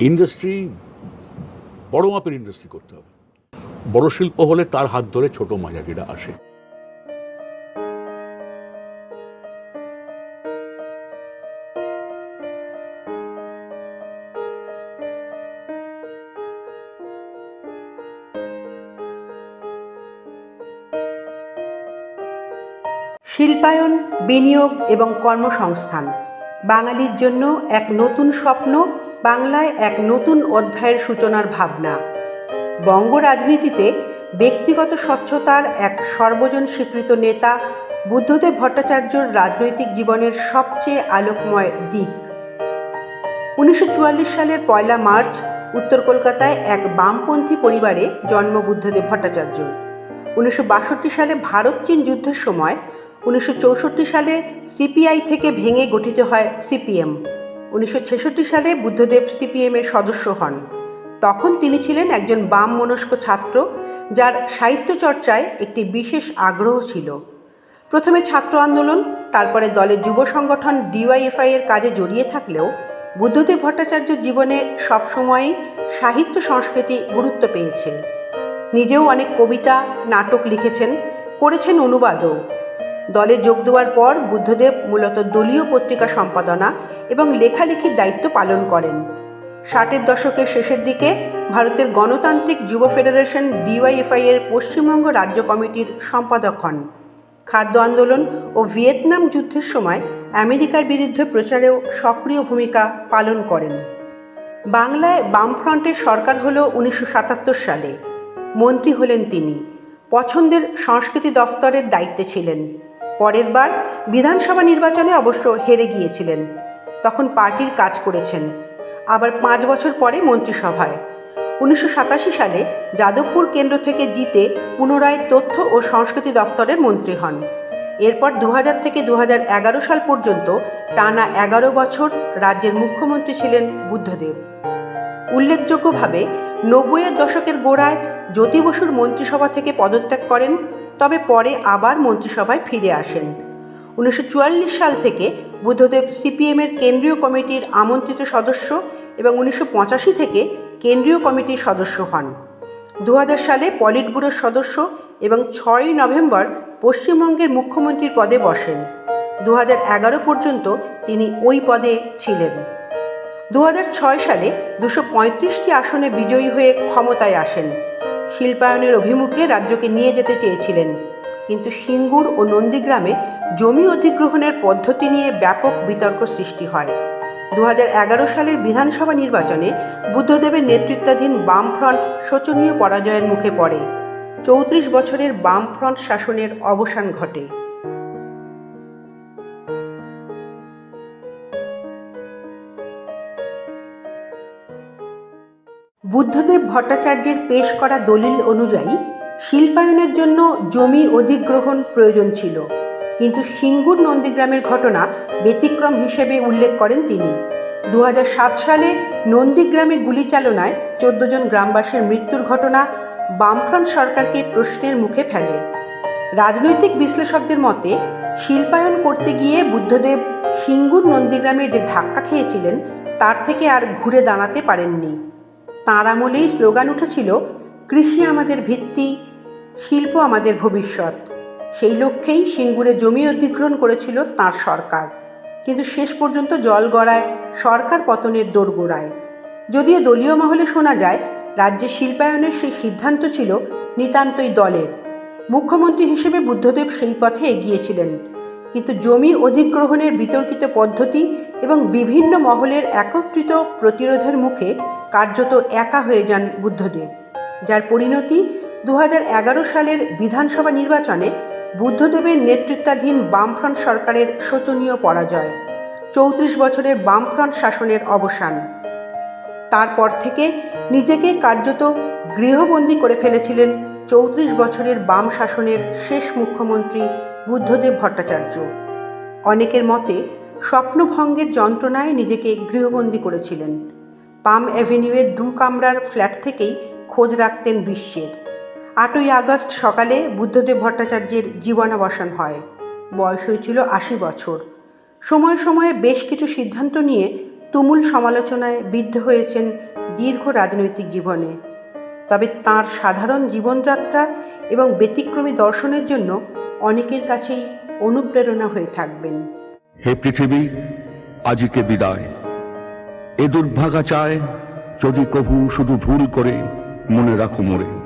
Industry, বড় মাপের industry করতে হবে। বড় শিল্প হলে তার হাত ধরে ছোট মাঝারিরা আসে। শিল্পায়ন, বিনিয়োগ এবং কর্মসংস্থান, বাঙালির জন্য এক নতুন স্বপ্ন বাংলায় এক নতুন অধ্যায়ের সূচনার ভাবনা। বঙ্গ রাজনীতিতে ব্যক্তিগত স্বচ্ছতার এক সর্বজন স্বীকৃত নেতা বুদ্ধদেব ভট্টাচার্যর রাজনৈতিক জীবনের সবচেয়ে আলোকময় দিক। উনিশশো চুয়াল্লিশ সালের পয়লা মার্চ উত্তর কলকাতায় এক বামপন্থী পরিবারে জন্ম বুদ্ধদেব ভট্টাচার্য। উনিশশো বাষট্টি সালে ভারত চীন যুদ্ধের সময়, উনিশশো চৌষট্টি সালে সিপিআই থেকে ভেঙে গঠিত হয় সিপিএম। উনিশশো ছেষট্টি সালে বুদ্ধদেব সিপিএমের সদস্য হন। তখন তিনি ছিলেন একজন বাম মনস্ক ছাত্র, যার সাহিত্য চর্চায় একটি বিশেষ আগ্রহ ছিল। প্রথমে ছাত্র আন্দোলন, তারপরে দলের যুব সংগঠন ডিওয়াইএফআই এর কাজে জড়িয়ে থাকলেও বুদ্ধদেব ভট্টাচার্য জীবনে সবসময়ই সাহিত্য সংস্কৃতি গুরুত্ব পেয়েছে। নিজেও অনেক কবিতা, নাটক লিখেছেন, করেছেন অনুবাদও। দলে যোগ দেওয়ার পর বুদ্ধদেব মূলত দলীয় পত্রিকা সম্পাদনা এবং লেখালেখির দায়িত্ব পালন করেন। ষাটের দশকের শেষের দিকে ভারতের গণতান্ত্রিক যুব ফেডারেশন ডিওয়াইএফআই এর পশ্চিমবঙ্গ রাজ্য কমিটির সম্পাদক হন। খাদ্য আন্দোলন ও ভিয়েতনাম যুদ্ধের সময় আমেরিকার বিরুদ্ধে প্রচারেও সক্রিয় ভূমিকা পালন করেন। বাংলায় বামফ্রন্টের সরকার হল উনিশশো সাতাত্তর সালে। মন্ত্রী হলেন তিনি। পছন্দের সংস্কৃতি দফতরের দায়িত্বে ছিলেন। পরের বার বিধানসভা নির্বাচনে অবশ্য হেরে গিয়েছিলেন। তখন পার্টির কাজ করেছেন। আবার পাঁচ বছর পরে মন্ত্রিসভায়। উনিশশো সাতাশি সালে যাদবপুর কেন্দ্র থেকে জিতে পুনরায় তথ্য ও সংস্কৃতি দপ্তরের মন্ত্রী হন। এরপর দু হাজার থেকে দু হাজার এগারো সাল পর্যন্ত টানা এগারো বছর রাজ্যের মুখ্যমন্ত্রী ছিলেন বুদ্ধদেব। উল্লেখযোগ্যভাবে নব্বইয়ের দশকের গোড়ায় জ্যোতি বসুর মন্ত্রিসভা থেকে পদত্যাগ করেন তবে পরে আবার মন্ত্রিসভায় ফিরে আসেন। উনিশশো চুয়াল্লিশ সাল থেকে বুদ্ধদেব সিপিএমের কেন্দ্রীয় কমিটির আমন্ত্রিত সদস্য এবং উনিশশো পঁচাশি থেকে কেন্দ্রীয় কমিটির সদস্য হন। দু হাজার সালে পলিট ব্যুরোর সদস্য এবং ছয়ই নভেম্বর পশ্চিমবঙ্গের মুখ্যমন্ত্রীর পদে বসেন। দু হাজার এগারো পর্যন্ত তিনি ওই পদে ছিলেন। দু হাজার ছয় সালে দুশো আসনে বিজয়ী হয়ে ক্ষমতায় আসেন। শিল্পায়নের অভিমুখে রাজ্যকে নিয়ে যেতে চেয়েছিলেন। কিন্তু সিঙ্গুর ও নন্দীগ্রামে জমি অধিগ্রহণের পদ্ধতি নিয়ে ব্যাপক বিতর্ক সৃষ্টি হয়। দু হাজার এগারো সালের বিধানসভা নির্বাচনে বুদ্ধদেবের নেতৃত্বাধীন বামফ্রন্ট শোচনীয় পরাজয়ের মুখে পড়ে। চৌত্রিশ বছরের বামফ্রন্ট শাসনের অবসান ঘটে। বুদ্ধদেব ভট্টাচার্যের পেশ করা দলিল অনুযায়ী শিল্পায়নের জন্য জমি অধিগ্রহণ প্রয়োজন ছিল। কিন্তু সিঙ্গুর নন্দীগ্রামের ঘটনা ব্যতিক্রম হিসেবে উল্লেখ করেন তিনি। দু হাজার সাত সালে নন্দীগ্রামে গুলিচালনায় চোদ্দ জন গ্রামবাসীর মৃত্যুর ঘটনা বামফ্রন্ট সরকারকে প্রশ্নের মুখে ফেলে। রাজনৈতিক বিশ্লেষকদের মতে, শিল্পায়ন করতে গিয়ে বুদ্ধদেব সিঙ্গুর নন্দীগ্রামে যে ধাক্কা খেয়েছিলেন, তার থেকে আর ঘুরে দাঁড়াতে পারেননি। তাঁর আমলেই স্লোগান উঠেছিল, কৃষি আমাদের ভিত্তি, শিল্প আমাদের ভবিষ্যৎ। সেই লক্ষ্যেই সিঙ্গুরে জমি অধিগ্রহণ করেছিল তাঁর সরকার। কিন্তু শেষ পর্যন্ত জল গড়ায় সরকার পতনের দোরগোড়ায়। যদিও দলীয় মহলে শোনা যায়, রাজ্যে শিল্পায়নের সেই সিদ্ধান্ত ছিল নিতান্তই দলের। মুখ্যমন্ত্রী হিসেবে বুদ্ধদেব সেই পথে এগিয়েছিলেন। কিন্তু জমি অধিগ্রহণের বিতর্কিত পদ্ধতি এবং বিভিন্ন মহলের একত্রিত প্রতিরোধের মুখে কার্যত একা হয়ে যান বুদ্ধদেব, যার পরিণতি দু হাজার এগারো সালের বিধানসভা নির্বাচনে বুদ্ধদেবের নেতৃত্বাধীন বামফ্রন্ট সরকারের শোচনীয় পরাজয়, চৌত্রিশ বছরের বামফ্রন্ট শাসনের অবসান। তারপর থেকে নিজেকে কার্যত গৃহবন্দী করে ফেলেছিলেন চৌত্রিশ বছরের বাম শাসনের শেষ মুখ্যমন্ত্রী বুদ্ধদেব ভট্টাচার্য। অনেকের মতে স্বপ্নভঙ্গের যন্ত্রণায় নিজেকে গৃহবন্দী করেছিলেন। পাম অ্যাভিনিউয়ের দু কামরার ফ্ল্যাট থেকেই খোঁজ রাখতেন বিশ্বের। আটই আগস্ট সকালে বুদ্ধদেব ভট্টাচার্যের জীবনাবসান হয়। বয়স হয়েছিল আশি বছর। সময়ে সময়ে বেশ কিছু সিদ্ধান্ত নিয়ে তুমুল সমালোচনায় বিদ্ধ হয়েছেন দীর্ঘ রাজনৈতিক জীবনে। তবে তার সাধারণ জীবনযাত্রা এবং ব্যতিক্রমী দর্শনের জন্য অনেকের কাছেই অনুপ্রেরণা হয়ে থাকবেন। হে পৃথিবী আজিকে বিদায়। এ দুর্ভাগা চায় যদি কভু শুধু ভুল করে মনে রাখো মোরে।